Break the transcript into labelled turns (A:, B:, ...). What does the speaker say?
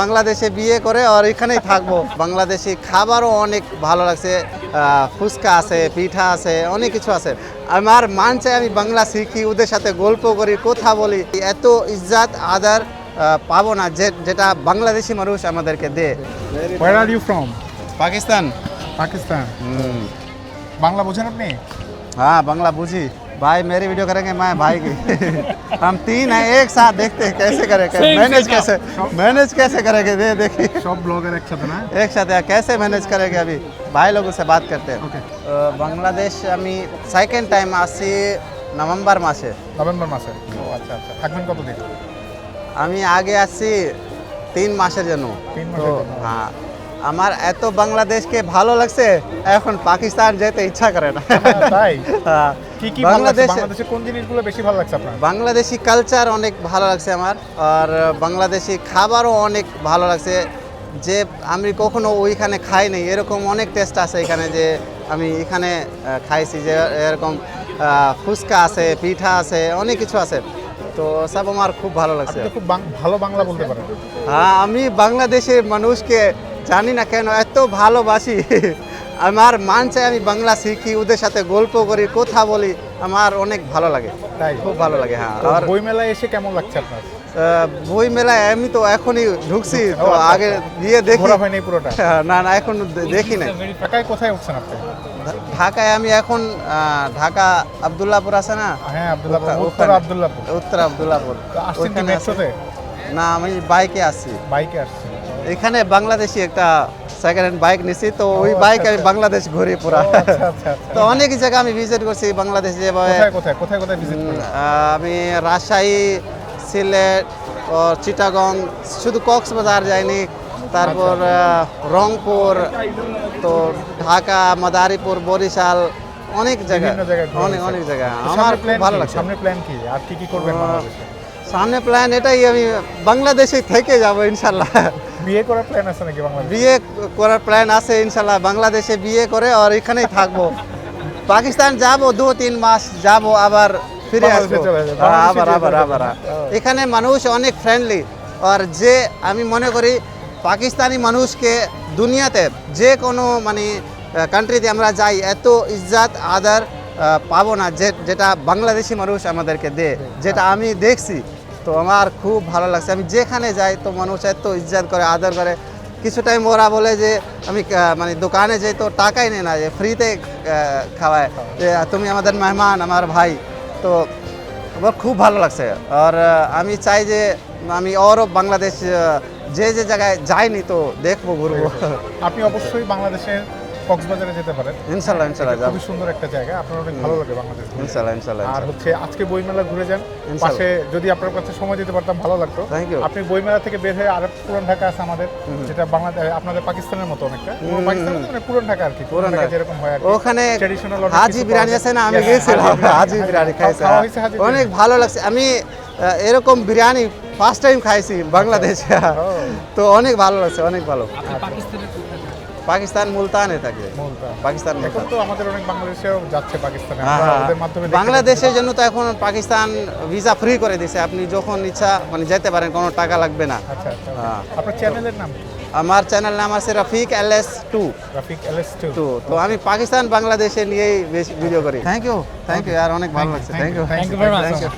A: বাংলাদেশে বিয়ে করে আর এখানেই থাকব। বাংলাদেশি খাবারও অনেক ভালো লাগছে ফুচকা আছে পিঠা আছে অনেক কিছু আছে। আমার মান চাই আমি বাংলা শিখি ওদের সাথে গল্প করি কথা বলি। এত ইজ্জাত আদার পাবো না যেটা বাংলাদেশি মানুষ আমাদেরকে দে পাকিস্তান। পাকিস্তান।
B: বাংলা বুঝেন আপনি?
A: হ্যাঁ বাংলা বুঝি। भाई मेरी वीडियो करेंगे मैं भाई की हम तीन हैं एक साथ देखते हैं कैसे करेंगे मैनेज कैसे मैनेज कैसे करेंगे दे देखिए
B: সব ব্লগার একসাথে না
A: एक साथ यार कैसे मैनेज करेंगे अभी भाई लोगों से बात करते हैं
B: Okay.
A: अ, বাংলাদেশ আমি সেকেন্ড টাইম আসছি নভেম্বর মাসে
B: নভেম্বর মাসে ও আচ্ছা আচ্ছা থাকবেন কতদিন
A: আমি আগে আসছি তিন মাসের জন্য
B: তিন
A: তো
B: মাসের জন্য।
A: হ্যাঁ আমার এত বাংলাদেশকে ভালো লাগছে এখন পাকিস্তান যেতে ইচ্ছা করে না।
B: তাই?
A: হ্যাঁ,
B: কি কি
A: বাংলাদেশে
B: বাংলাদেশের কোন জিনিসগুলো বেশি ভালো লাগছে আপনার?
A: বাংলাদেশি কালচার অনেক ভালো লাগছে আমার আর বাংলাদেশি খাবারও অনেক ভালো লাগছে। যে আমি কখনো ওইখানে খাইনি এরকম অনেক টেস্ট আছে এখানে যে আমি এখানে খাইছি যে এরকম ফুচকা আছে পিঠা আছে অনেক কিছু আছে। তো সব আমার খুব ভালো লাগছে।
B: খুব ভালো বাংলা বলতে পারেন।
A: হ্যাঁ আমি বাংলাদেশের মানুষকে জানি না কেন এত ভালোবাসি। আমার মান চাই আমি বাংলা শিখি ওদের সাথে গল্প করি কথা বলি আমার অনেক ভালো লাগে।
B: তাই?
A: খুব ভালো লাগে হ্যাঁ। আর
B: বই মেলায় এসে কেমন লাগছে আপনার?
A: বই মেলায় আমি তো এখনই ঢুকছি তো
B: আচ্ছা,
A: আগে
B: আচ্ছা।
A: গিয়ে দেখি।
B: হয়নি পুরোটা?
A: না না এখন দেখি না
B: ঢাকায় কোথায় উঠছেন আপনি?
A: ঢাকায় আমি এখন ঢাকা আবদুল্লাপুর আছে না?
B: হ্যাঁ উত্তর আব্দুল্লাহপুর।
A: উত্তর আবদুল্লাপুর না আমি বাইকে আসছি।
B: বাইকে আসছেন।
A: এখানে বাংলাদেশি একটা সেকেন্ড হ্যান্ড বাইক নিছি তো ওই বাইক
B: আচ্ছা,
A: আমি
B: আচ্ছা।
A: বাংলাদেশ ঘুরি পুরা।
B: আচ্ছা
A: তো অনেক জায়গা আমি ভিজিট করছি বাংলাদেশ আমি রাজশাহী সিলেট ও চিটাগং শুধু কক্সবাজার যাইনি তারপর রংপুর তো ঢাকা মাদারীপুর বরিশাল অনেক জায়গা। অনেক অনেক জায়গা। আমার ভালো? লাগছে।
B: সামনে প্ল্যান কি? আর কি কি করবেন
A: সামনে প্ল্যান এটাই আমি বাংলাদেশে থেকে যাব ইনশাল্লাহ
B: বিয়ে করার প্ল্যান আছে নাকি বাংলাদেশে?
A: বিয়ে করার প্ল্যান আছে ইনশাল্লাহ বাংলাদেশে বিয়ে করে আর এখানেই থাকব। পাকিস্তান যাব দু তিন মাস যাব আবার ফিরে আসব। হ্যাঁ, আবার আবার আবার। এখানে মানুষ অনেক ফ্রেন্ডলি আর যে আমি মনে করি পাকিস্তানি মানুষকে দুনিয়াতে যে কোনো মানে কান্ট্রিতে আমরা যাই এত ইজ্জাত আদার পাবো না যে যেটা বাংলাদেশি মানুষ আমাদেরকে দে যেটা আমি দেখছি। তো আমার খুব ভালো লাগছে। আমি যেখানে যাই তো মানুষ এত ইজ্জাত করে, আদর করে। কিছু টাইম ওরা বলে যে, আমি মানে দোকানে যাই তো টাকাই নেই না, যে ফ্রিতে খাওয়ায়। যে, তুমি আমাদের মেহমান, আমার ভাই। তো আমার খুব ভালো লাগছে। আর আমি চাই যে, আমি আরও বাংলাদেশ যে যে জায়গায় যাইনি তো দেখব, ঘুরবো।
B: আপনি অবশ্যই বাংলাদেশের কক্সবাজারে যেতে পারেন।
A: ইনশাল্লাহ ইনশাল্লাহ
B: খুবই সুন্দর একটা জায়গা আপনার অনেক ভালো লাগে বাংলাদেশ।
A: ইনশাল্লাহ ইনশাল্লাহ
B: আর হচ্ছে আজকে বইমেলা ঘুরে যান। পাশে যদি আপনার কাছে সময় দিতে পারতাম ভালো লাগতো. আপনি বইমেলা থেকে বের হয়ে আরেক পুরান ঢাকা আছে আমাদের যেটা বাংলাদেশ আপনাদের পাকিস্তানের মতো অনেকটা। পাকিস্তান মানে পুরান ঢাকা আর কি। পুরান ঢাকা। যেরকম হয়
A: ওখানে
B: Traditional
A: হাজি বিরিয়ানি আছে না? আমি
B: Yeah,
A: গেছিলাম।
B: হাজি বিরিয়ানি।
A: খাইছি। অনেক ভালো লাগছে। আমি এরকম বিরিয়ানি ফার্স্ট টাইম খাইছি বাংলাদেশে। তো অনেক ভালো লাগছে অনেক ভালো। পাকিস্তান মুলতানে থাকে। পাকিস্তান
B: এখন তো আমাদের অনেক বাংলাদেশেও যাচ্ছে পাকিস্তানে।
A: হ্যাঁ, হ্যাঁ।
B: ওদের মাধ্যমে
A: বাংলাদেশের জন্য তো এখন পাকিস্তান ভিসা ফ্রি করে দিছে। আপনি যখন ইচ্ছা মানে যেতে পারেন কোনো টাকা লাগবে না।
B: আচ্ছা আচ্ছা
A: হ্যাঁ।
B: আপনার চ্যানেলের নাম
A: আমার চ্যানেল নাম আছে Rafiq L S two.
B: Rafiq LS two.
A: Two তো আমি পাকিস্তান বাংলাদেশে নিয়েই বেশি ভিডিও করি। থ্যাংক ইউ থ্যাংক ইউ আর অনেক ভালো লাগছে।
B: Thank you thank you.